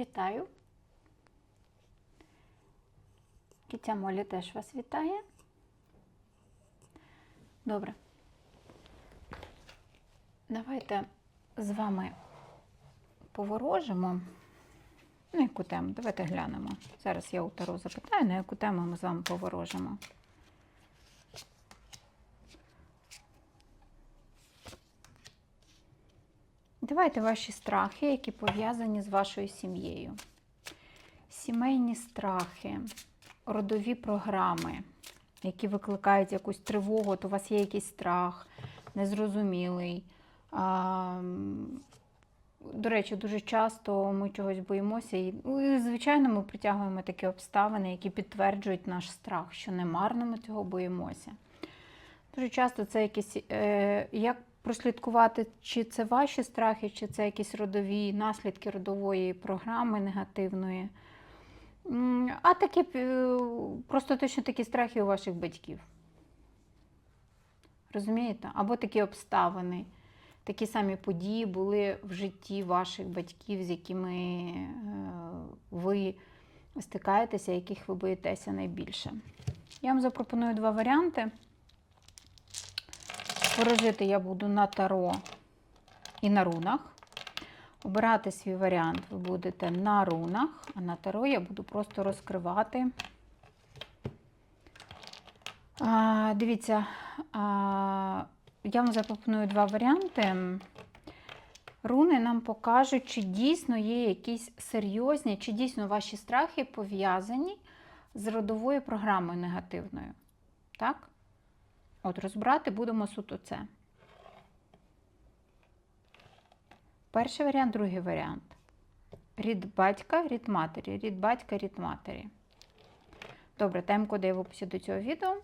Вітаю. Кітя Молі теж вас вітає. Добре. Давайте з вами поворожимо. На яку тему? Давайте глянемо. Зараз я у Таро запитаю, на яку тему ми з вами поворожимо. Давайте ваші страхи, які пов'язані з вашою сім'єю. Сімейні страхи, родові програми, які викликають якусь тривогу, от у вас є якийсь страх, незрозумілий. А, до речі, дуже часто ми чогось боїмося, ну, і, звичайно, ми притягуємо такі обставини, які підтверджують наш страх, що не марно ми цього боїмося. Дуже часто це якісь, е, як прослідкувати, чи це ваші страхи, чи це якісь родові наслідки родової програми негативної. А такі е, просто точно такі страхи у ваших батьків. Розумієте? Або такі обставини, такі самі події були в житті ваших батьків, з якими е, ви стикаєтеся, яких ви боїтеся найбільше. Я вам запропоную два варіанти. Ворожити я буду на таро і на рунах. Обирати свій варіант ви будете на рунах, а на таро я буду просто розкривати. А, дивіться, а, я вам запропоную два варіанти. Руни нам покажуть, чи дійсно є якісь серйозні, чи дійсно ваші страхи пов'язані з родовою програмою негативною. Так? От розбирати будемо суто це. Перший варіант, другий варіант. Рід батька, рід матері, рід батька, рід матері. Добре, тайм-коди в описі до цього відео.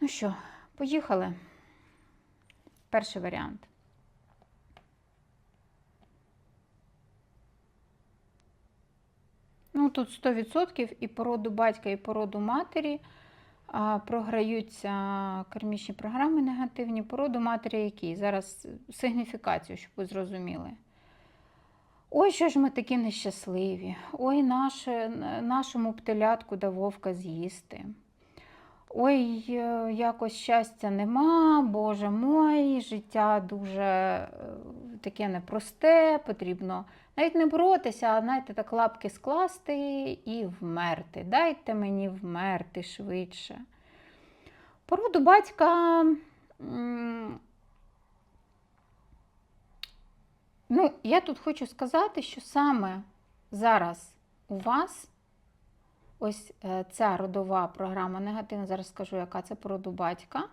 Ну що, поїхали. Перший варіант. Ну, тут 100% і породу батька, і породу матері програються кармічні програми негативні. Породу матері які? Зараз сигніфікацію, щоб ви зрозуміли. Ой, що ж ми такі нещасливі. Ой, наше, нашому птелятку да вовка з'їсти. Ой, е, якось щастя нема, Боже мой, життя дуже е, таке непросте, потрібно навіть не боротися, а знаєте, так лапки скласти і вмерти. Дайте мені вмерти швидше. Породу батька. Ну, я тут хочу сказати, що саме зараз у вас ось е, ця родова програма негативна, зараз скажу, яка це породу батька.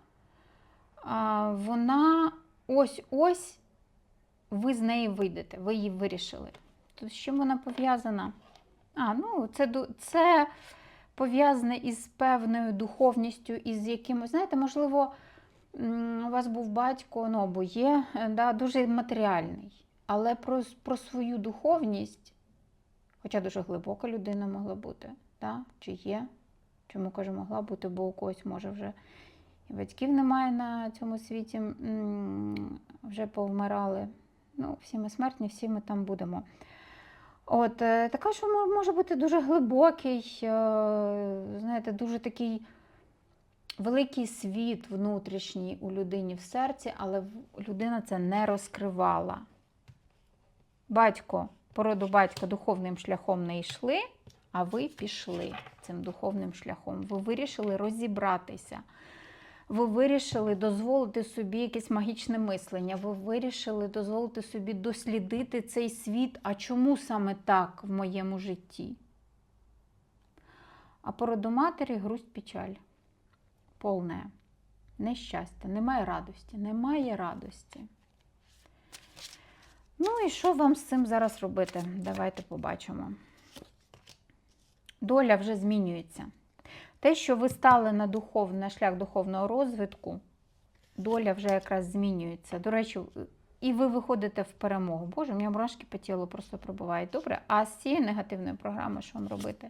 Вона ось-ось ви з неї вийдете, ви її вирішили. Тут з чим вона пов'язана? А, ну, це, це пов'язане із певною духовністю, із якимось, знаєте, можливо, у вас був батько, ну або є, е, да, дуже матеріальний. Але про, про свою духовність, хоча дуже глибока людина могла бути, да? чи є. Чому кажу, могла бути, бо у когось може вже і батьків немає на цьому світі, вже повмирали. Ну, всі ми смертні, всі ми там будемо. От, е, така, що мо- може бути дуже глибокий, е, знаєте, дуже такий великий світ внутрішній у людині в серці, але людина це не розкривала. Батько, породу батька духовним шляхом не йшли, а ви пішли цим духовним шляхом. Ви вирішили розібратися. Ви вирішили дозволити собі якесь магічне мислення. Ви вирішили дозволити собі дослідити цей світ. А чому саме так в моєму житті? А породу матері грусть печаль. Повне. Нещастя, немає радості, немає радості. Ну і що вам з цим зараз робити? Давайте побачимо. Доля вже змінюється. Те, що ви стали на, духов, на шлях духовного розвитку, доля вже якраз змінюється. До речі, і ви виходите в перемогу. Боже, у мене мурашки по тілу просто пробувають. Добре. А з цією негативною програмою, що вам робити?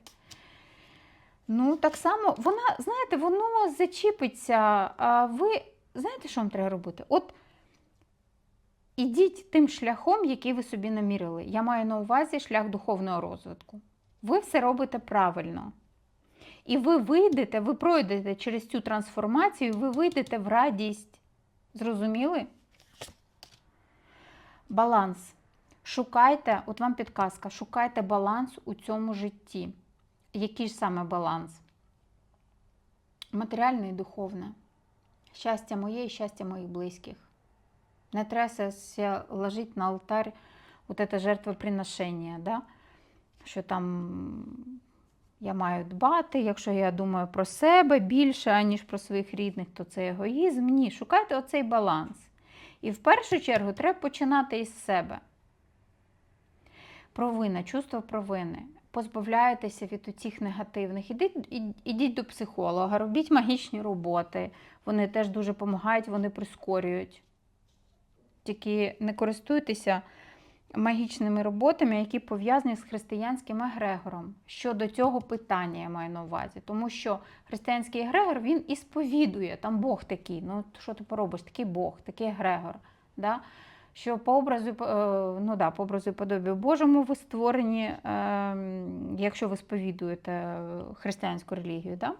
Ну, так само, вона, знаєте, воно зачіпиться. А ви знаєте, що вам треба робити? От ідіть тим шляхом, який ви собі намірили. Я маю на увазі шлях духовного розвитку. Ви все робите правильно. І ви вийдете, ви пройдете через цю трансформацію, ви вийдете в радість. Зрозуміли? Баланс. Шукайте, от вам підказка, шукайте баланс у цьому житті. Який ж саме баланс? Матеріальне і духовне. Щастя моє і щастя моїх близьких. Не треба ложити на алтарь вот это жертвоприношення, да? що там я маю дбати, якщо я думаю про себе більше, аніж про своїх рідних, то це егоїзм. Ні, шукайте оцей баланс. І в першу чергу треба починати із себе. Провина, чувство провини. Позбавляєтеся від оцих негативних. Ідіть, ідіть до психолога, робіть магічні роботи. Вони теж дуже допомагають, вони прискорюють. Тільки не користуйтеся магічними роботами, які пов'язані з християнським егрегором. Щодо цього питання я маю на увазі. Тому що християнський егрегор він і сповідує, там Бог такий. Ну, що ти поробиш? Такий Бог, такий егрегор. Да? Що по образу, е, ну да, по образу і подобію Божому ви створені, е, якщо ви сповідуєте християнську релігію, да?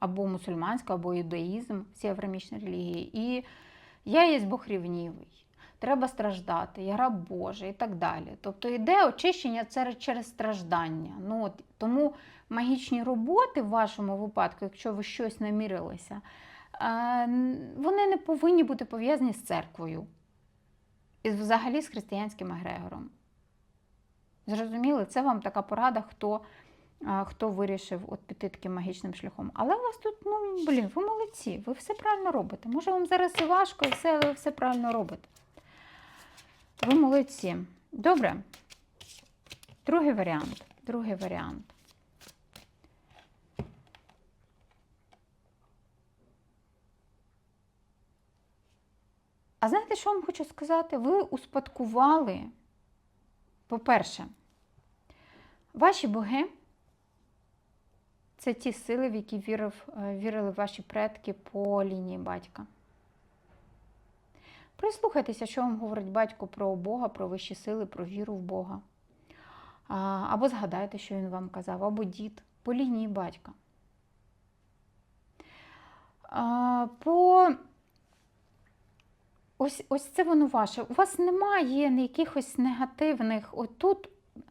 Або мусульманську, або юдаїзм, всі аврамічні релігії. І я є Бог рівнівий. Треба страждати, я раб Божий і так далі. Тобто йде очищення це через страждання. Ну, от, тому магічні роботи в вашому випадку, якщо ви щось намірилися, е, вони не повинні бути пов'язані з церквою і взагалі з християнським егрегором. Зрозуміли? Це вам така порада, хто, а, хто вирішив от піти таким магічним шляхом. Але у вас тут, ну, блін, ви молодці, ви все правильно робите. Може, вам зараз і важко, і все, ви все правильно робите. Ви молодці. Добре. Другий варіант. Другий варіант. А знаєте, що вам хочу сказати? Ви успадкували, по-перше, ваші боги це ті сили, в які вірив, е, вірили ваші предки по лінії батька. Прислухайтеся, що вам говорить батько про Бога, про вищі сили, про віру в Бога. Або згадайте, що він вам казав, або дід по лінії батька. По ось, ось це воно ваше. У вас немає якихось негативних. Отут,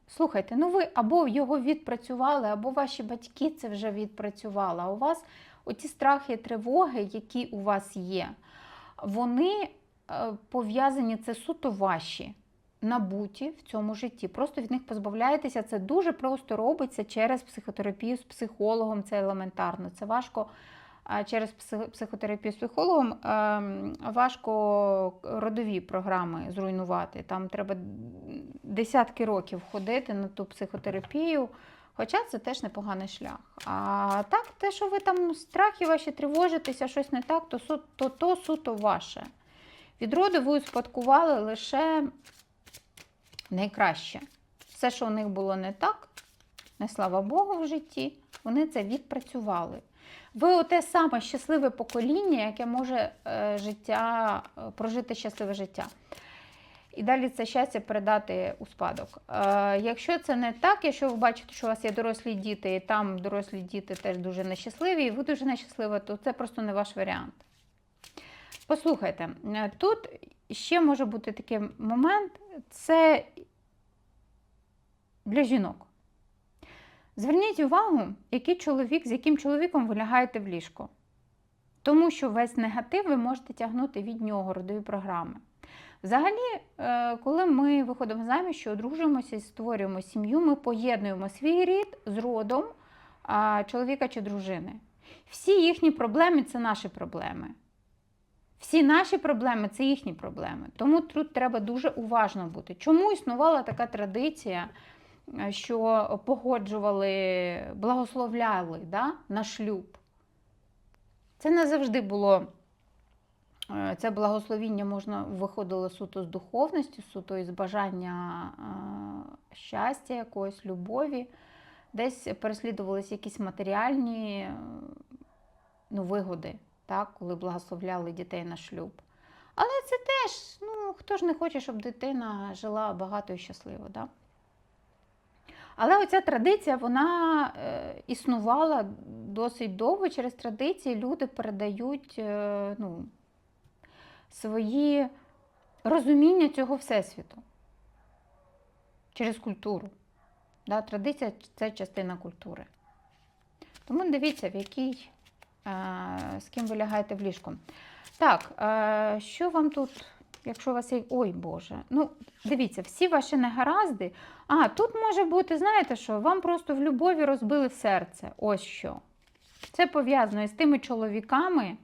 слухайте, ну ви або його відпрацювали, або ваші батьки це вже відпрацювали. А у вас оті страхи і тривоги, які у вас є, вони пов'язані, це суто ваші. Набуті в цьому житті. Просто від них позбавляєтеся. Це дуже просто робиться через психотерапію з психологом. Це елементарно. Це важко а через психотерапію з психологом ем, важко родові програми зруйнувати. Там треба десятки років ходити на ту психотерапію. Хоча це теж непоганий шлях. А так, те, що ви там страхи ваші тривожитеся, щось не так, то, то, то суто ваше. Від роду ви успадкували лише найкраще. Все, що у них було не так, не слава Богу в житті, вони це відпрацювали. Ви оте саме щасливе покоління, яке може е, життя, е, прожити щасливе життя. І далі це щастя передати у спадок. Е, якщо це не так, якщо ви бачите, що у вас є дорослі діти, і там дорослі діти теж дуже нещасливі, і ви дуже нещаслива, то це просто не ваш варіант. Послухайте, е, тут ще може бути такий момент, це для жінок. Зверніть увагу, який чоловік, з яким чоловіком ви лягаєте в ліжко. Тому що весь негатив ви можете тягнути від нього, родові програми. Взагалі, е, коли ми виходимо заміж, що одружуємося і створюємо сім'ю, ми поєднуємо свій рід з родом чоловіка чи дружини. Всі їхні проблеми це наші проблеми. Всі наші проблеми це їхні проблеми. Тому тут треба дуже уважно бути. Чому існувала така традиція, е, що погоджували, благословляли да, на шлюб? Це не завжди було. е, Це благословіння можна виходило суто з духовності, суто із бажання е, щастя, якоїсь любові. Десь переслідувалися якісь матеріальні ну, вигоди, так, коли благословляли дітей на шлюб. Але це теж, ну, хто ж не хоче, щоб дитина жила багато і щасливо, да? Але оця традиція, вона е, існувала досить довго. Через традиції люди передають е, ну, свої розуміння цього всесвіту через культуру. Да? Традиція це частина культури. Тому дивіться, в якій, з ким ви лягаєте в ліжку. Так, е, що вам тут, якщо у вас є. Ой Боже. Ну, дивіться, всі ваші негаразди. А, тут може бути, знаєте що, вам просто в любові розбили серце. Ось що. Це пов'язано із тими чоловіками,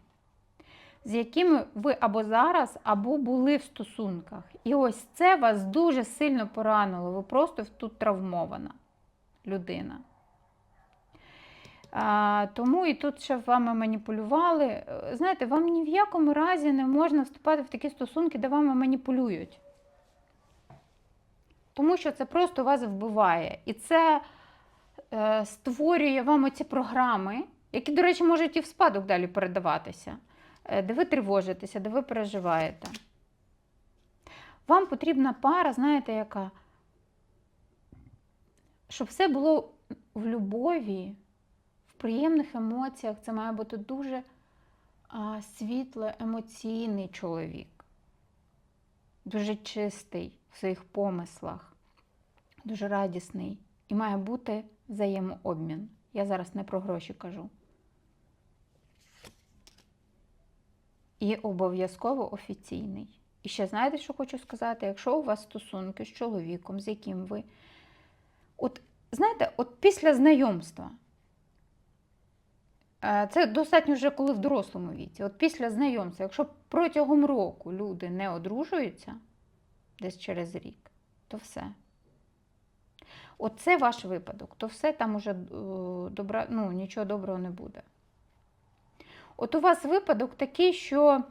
з якими ви або зараз, або були в стосунках. І ось це вас дуже сильно поранило. Ви просто тут травмована людина. А, тому і тут ще вами маніпулювали. Е, Знаєте, вам ні в якому разі не можна вступати в такі стосунки, де вами маніпулюють. Тому що це просто вас вбиває. І це е, створює вам оці програми, які, до речі, можуть і в спадок далі передаватися, е, де ви тривожитеся, де ви переживаєте. Вам потрібна пара, знаєте, яка? Щоб все було в любові, приємних емоціях. Це має бути дуже а, світло, емоційний чоловік, дуже чистий в своїх помислах, дуже радісний. І має бути взаємообмін. Я зараз не про гроші кажу. І обов'язково офіційний. І ще знаєте, що хочу сказати? Якщо у вас стосунки з чоловіком, з яким ви. От знаєте, от після знайомства. Е, Це достатньо вже коли в дорослому віці. От після знайомства, якщо протягом року люди не одружуються десь через рік, то все. Оце ваш випадок, то все там уже е, добра, ну, нічого доброго не буде. От у вас випадок такий, що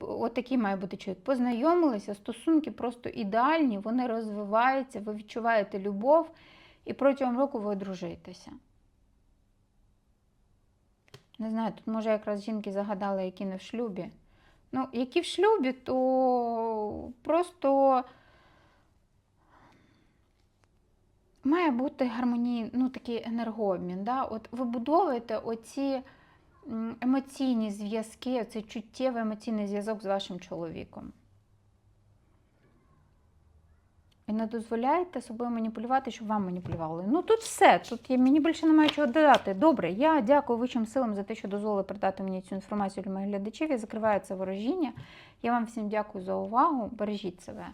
от такий має бути чоловік. Познайомилися, стосунки просто ідеальні, вони розвиваються, ви відчуваєте любов, і протягом року ви одружуєтеся. Не знаю, тут може якраз жінки загадали, які не в шлюбі. Ну, які в шлюбі, то просто має бути гармоній, ну, такий енергообмін. Да? От ви будуєте оці емоційні зв'язки, оцей чуттєвий емоційний зв'язок з вашим чоловіком. І не дозволяйте собою маніпулювати, щоб вам маніпулювали. Ну тут все. Тут я, мені більше немає чого додати. Добре, я дякую вищим силам за те, що дозволили передати мені цю інформацію для моїх глядачів. Я закриваю це ворожіння. Я вам всім дякую за увагу. Бережіть себе.